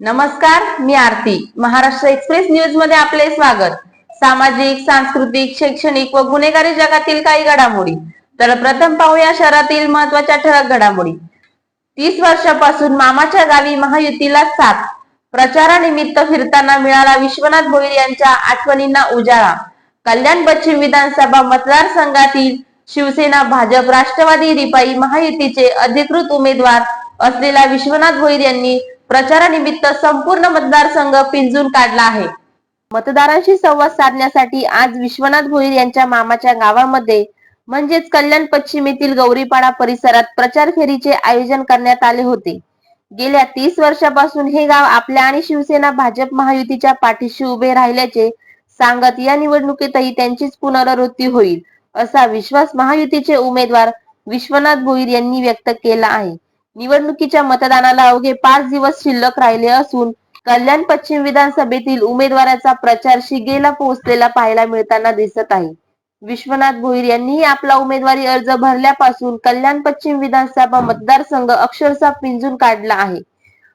नमस्कार मी आरती. महाराष्ट्र एक्सप्रेस न्यूजमध्ये आपले स्वागत. सामाजिक सांस्कृतिक शैक्षणिक व गुन्हेगारी जगातील काही घडामोडी. तर प्रथम पाहूया शहरातील महत्त्वाच्या ठळक घडामोडी. तीस वर्षापासून मामाच्या गावी महायुतीला साथ. प्रचारानिमित्त फिरताना मिळाला विश्वनाथ भोईर यांच्या आठवणींना उजाळा. कल्याण पश्चिम विधानसभा मतदारसंघातील शिवसेना भाजप राष्ट्रवादी रिपाई महायुतीचे अधिकृत उमेदवार असलेला विश्वनाथ भोईर यांनी प्रचारानिमित्त संपूर्ण मतदारसंघ पिंजून काढला आहे. मतदारांशी संवाद साधण्यासाठी आज विश्वनाथ भोईर यांच्या मामाच्या गावामध्ये म्हणजेच कल्याण पश्चिमेतील गौरीपाडा परिसरात प्रचार फेरीचे आयोजन करण्यात आले होते. गेल्या तीस वर्षापासून हे गाव आपल्या आणि शिवसेना भाजप महायुतीच्या पाठीशी उभे राहिल्याचे सांगत या निवडणुकीतही त्यांचीच पुनरावृत्ती होईल असा विश्वास महायुतीचे उमेदवार विश्वनाथ भोईर यांनी व्यक्त केला आहे. निवडणुकीच्या मतदानाला अवघे पाच दिवस शिल्लक राहिले असून कल्याण पश्चिम विधानसभेतील उमेदवाराचा प्रचार शिगेला पोहोचलेला पाहायला मिळताना दिसत आहे. विश्वनाथ भोईर यांनीही आपला उमेदवारी अर्ज भरल्यापासून कल्याण पश्चिम विधानसभा मतदारसंघ अक्षरशः पिंजून काढला आहे.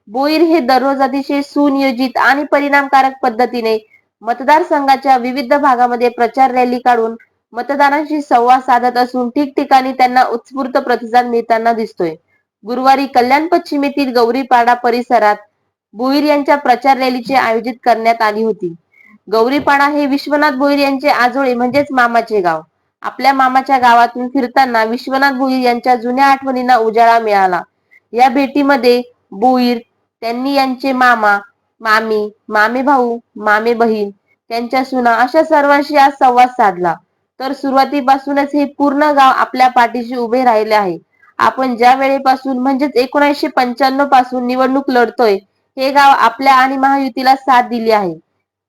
भोईर हे दररोज अतिशय सुनियोजित आणि परिणामकारक पद्धतीने मतदारसंघाच्या विविध भागामध्ये प्रचार रॅली काढून मतदारांशी संवाद साधत असून ठिकठिकाणी त्यांना उत्स्फूर्त प्रतिसाद मिळताना दिसतोय. गुरुवारी कल्याण पश्चिमेतील गौरीपाडा परिसरात भोईर यांच्या प्रचार रॅलीचे आयोजित करण्यात आली होती. गौरीपाडा हे विश्वनाथ भोईर यांचे आजोळे म्हणजेच मामाचे गाव. आपल्या मामाच्या गावातून फिरताना विश्वनाथ भोईर यांच्या जुन्या आठवणींना उजाळा मिळाला. या भेटीमध्ये भोईर त्यांनी यांचे मामा मामी मामे भाऊ मामे बहीण त्यांच्या सुना अशा सर्वांशी आज संवाद साधला. तर सुरुवातीपासूनच हे पूर्ण गाव आपल्या पाठीशी उभे राहिले आहे. आपण ज्या वेळेपासून म्हणजेच एकोणीसशे पंच्याण्णवपासून निवडणूक लढतोय हे गाव आपल्या आणि महायुतीला साथ दिली आहे.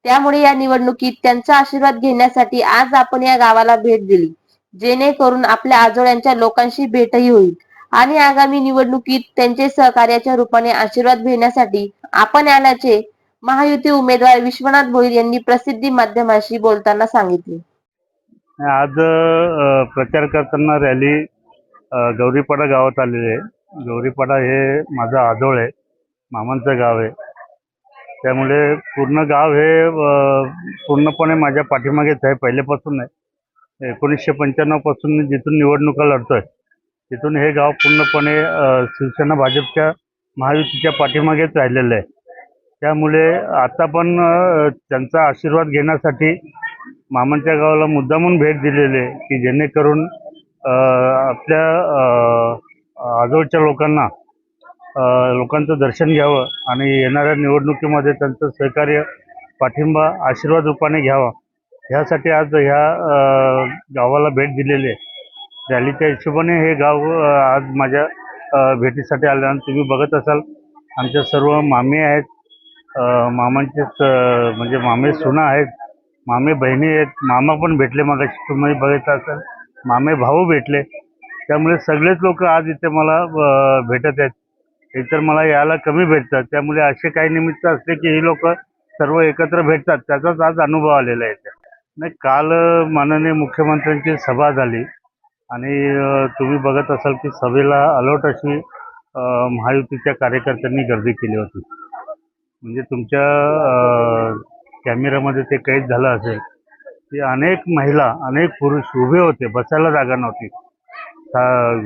त्यामुळे या निवडणुकीत त्यांचा आशीर्वाद घेण्यासाठी आज आपण या गावाला भेट दिली जेणेकरून आपल्या आजोळ्यांच्या लोकांशी भेटही होईल. आणि आगामी निवडणुकीत त्यांचे सहकार्याच्या रूपाने आशीर्वाद घेण्यासाठी आपण आल्याचे महायुती उमेदवार विश्वनाथ भोईर यांनी प्रसिद्धी माध्यमाशी बोलताना सांगितले. आज प्रचार करताना रॅली गौरीपाडा गावात आलेले आहे. गौरीपाडा हे माझं आजोळ आहे. मामांचं गाव आहे. त्यामुळे पूर्ण गाव हे पूर्णपणे माझ्या पाठीमागेच आहे. पहिल्यापासून आहे एकोणीसशे पंच्याण्णवपासून मी जिथून निवडणुका लढतो आहे तिथून हे गाव पूर्णपणे शिवसेना भाजपच्या महायुतीच्या पाठीमागेच राहिलेलं आहे. त्यामुळे आता पण त्यांचा आशीर्वाद घेण्यासाठी मामांच्या गावाला मुद्दामून भेट दिलेली आहे की जेणेकरून आपल्या अ, लोकांना लोकांचं दर्शन घ्यावं आणि येणाऱ्या निवडणुकीमध्ये त्यांचं सहकार्य पाठिंबा आशीर्वाद रूपाने घ्यावा. ह्यासाठी आज ह्या गावाला भेट दिलेली आहे. रॅलीच्या हिशोबाने हे गाव आज माझ्या भेटीसाठी आलं आणि तुम्ही बघत असाल. आमच्या सर्व मामे आहेत. मामांचे मामांचेच म्हणजे मामे सुना आहेत. मामे बहिणी आहेत. मामा पण भेटले मग तुम्ही बघितलं असाल. मामे भाऊ भेटले. त्यामुळे सगळेच लोक आज इथे मला भेटत आहेत. इतर मला यायला कमी भेटतात. त्यामुळे असे काही निमित्त असते की ही लोक सर्व एकत्र भेटतात. त्याचाच आज अनुभव आलेला आहे नाही काल माननीय मुख्यमंत्र्यांची सभा झाली. आणि तुम्ही बघत असाल की सभेला अलर्ट अशी महायुतीच्या कार्यकर्त्यांनी गर्दी केली होती. म्हणजे तुमच्या कॅमेऱ्यामध्ये ते कैद झालं असेल. की अनेक महिला अनेक पुरुष उभे होते बसायला जागा नव्हती.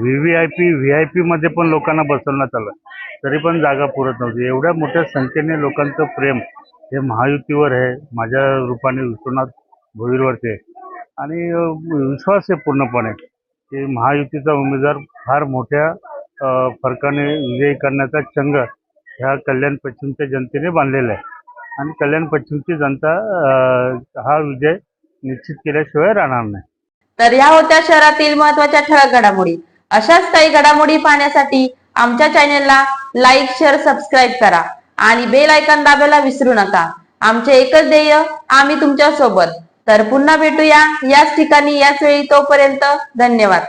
V V I P V I पीमध्ये पण लोकांना बसवण्यात आलं. तरी पण जागा पुरत नव्हती. एवढ्या मोठ्या संख्येने लोकांचं प्रेम हे महायुतीवर आहे माझ्या रूपाने विश्वनाथ भोईरवरती आहे आणि विश्वास आहे पूर्णपणे की महायुतीचा उमेदवार फार मोठ्या फरकाने विजयी करण्याचा चंग ह्या कल्याण पश्चिमच्या जनतेने बांधलेला आहे. आणि कल्याण पश्चिमची जनता हा विजय निश्चित केल्याशिवाय राहणार नाही. तर या होत्या शहरातील महत्त्वाच्या ठळक घडामोडी. अशाच काही घडामोडी पाहण्यासाठी आमच्या चॅनेलला लाईक शेअर सबस्क्राईब करा आणि बेल आयकॉन दाबायला विसरू नका. आमचे एकच ध्येय आम्ही तुमच्यासोबत तर पुन्हा भेटूया याच ठिकाणी याच वेळी तोपर्यंत धन्यवाद.